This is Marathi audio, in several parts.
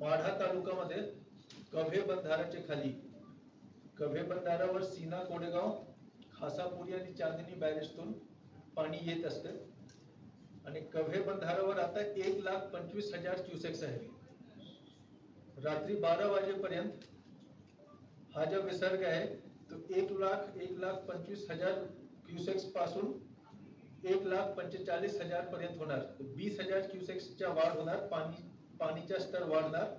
माढा तालुक्यामध्ये कव्हे बंधाराच्या खाली कव्हे बंधारावर सीना कोडेगाव खासापुरी आणि चांदणी बॅरेजतून पाणी येत असते. आणि कव्हे बंधारावर आता एक लाख पंचवीस हजार क्युसेक्स आहे. रात्री बारा वाजेपर्यंत हा जो विसर्ग आहे तो एक लाख एक लाख पंचवीस हजार क्युसेक्सपासून एक लाख पंचेचाळीस हजार पर्यंत होणार. वीस हजार क्युसेक्सच्या वाढ होणार पाणी पाणीचा स्तर वाढणार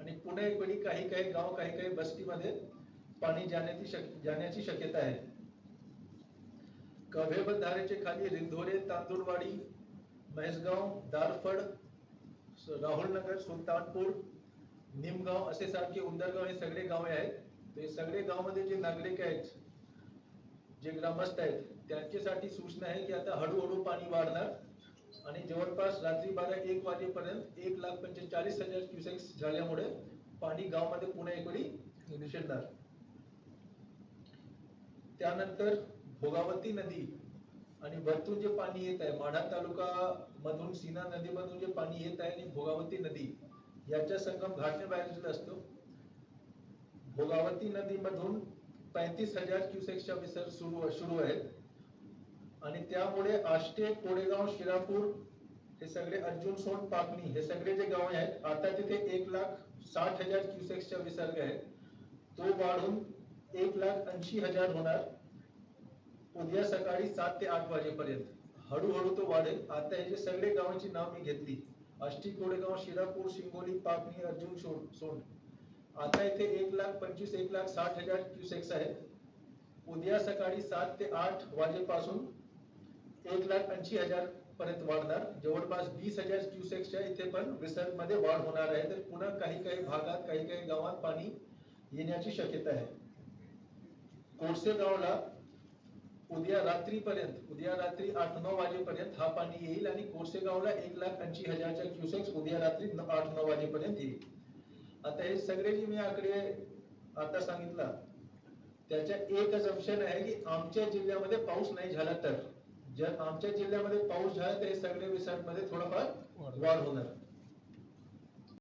आणि पुन्हा एक वेळी काही काही गाव काही काही बस्तीमध्ये पाणी जाण्याची शक जाण्याची शक्यता आहे. कव्हे खाली रिंधोरे तांदूळवाडी म्हैसगाव दारफड राहुलनगर सुलतानपूर निमगाव असे सारखे उंदरगाव हे सगळे गावे आहेत. तर हे सगळे गावामध्ये जे नागरिक आहेत जे ग्रामस्थ आहेत त्यांच्यासाठी सूचना आहे की आता हळूहळू पाणी वाढणार. आणि जवळपास रात्री बारा एक वाजेपर्यंत एक लाख पंचेचाळीस हजार क्युसेक्स झाल्यामुळे पाणी गावामध्ये पुन्हा एक वेळी शिरणार. त्यानंतर भोगावती नदी आणि वरतून जे पाणी येत आहे माढा तालुका मधून सीना नदीमधून जे पाणी येत आहे आणि भोगावती नदी याच्या संगम घाटने बाहेर असतो. भोगावती नदीमधून पैतीस हजार क्युसेक्सच्या विसर्ग सुरू सुरू आहेत. आष्टे, कोडेगाव, शिरापूर हे सगळे अर्जुन सोन पाकणी हे सगळे जे गाव आहेत, आता तिथे एक लाख साठ हज़ार क्युसेक्सचा विसर्ग आहे तो वाढून एक लाख ऐंशी हज़ार होणार उद्या सकाळी सात ते आठ वाजेपर्यंत. हळूहळू तो वाढेल. आता हे जे सगळे गावांची नाव मी घेतली, आष्टी, कोडेगाव, शिरापूर, शिंगोली, पाकणी, अर्जुन सोन सोंड आता इथे एक लाख पंचवीस, एक लाख साठ हज़ार क्युसेक्स आहेत. उद्या सकाळी सात ते आठ वाजेपासून एक लाख ऐंशी हजार पर्यंत वाढणार. जवळपास वीस हजार क्युसेक्सच्या इथे पण विसर्गमध्ये वाढ होणार आहे. तर पुन्हा काही काही भागात काही काही गावात पाणी येण्याची शक्यता आहे. कोळसे गावला उद्या रात्रीपर्यंत उद्या रात्री आठ नऊ वाजेपर्यंत हा पाणी येईल आणि कोळसेगावला एक लाख ऐंशी हजारच्या क्युसेक्स उद्या रात्री आठ नऊ वाजेपर्यंत येईल. आता हे सगळे जे मी आकडे आता सांगितला त्याच्या एकच ऑप्शन आहे की आमच्या जिल्ह्यामध्ये पाऊस नाही झाला तर. आमच्या जिल्ह्यामध्ये पाऊस झाला ते सगळे विसर्गमध्ये थोडंफार वाढ होणार.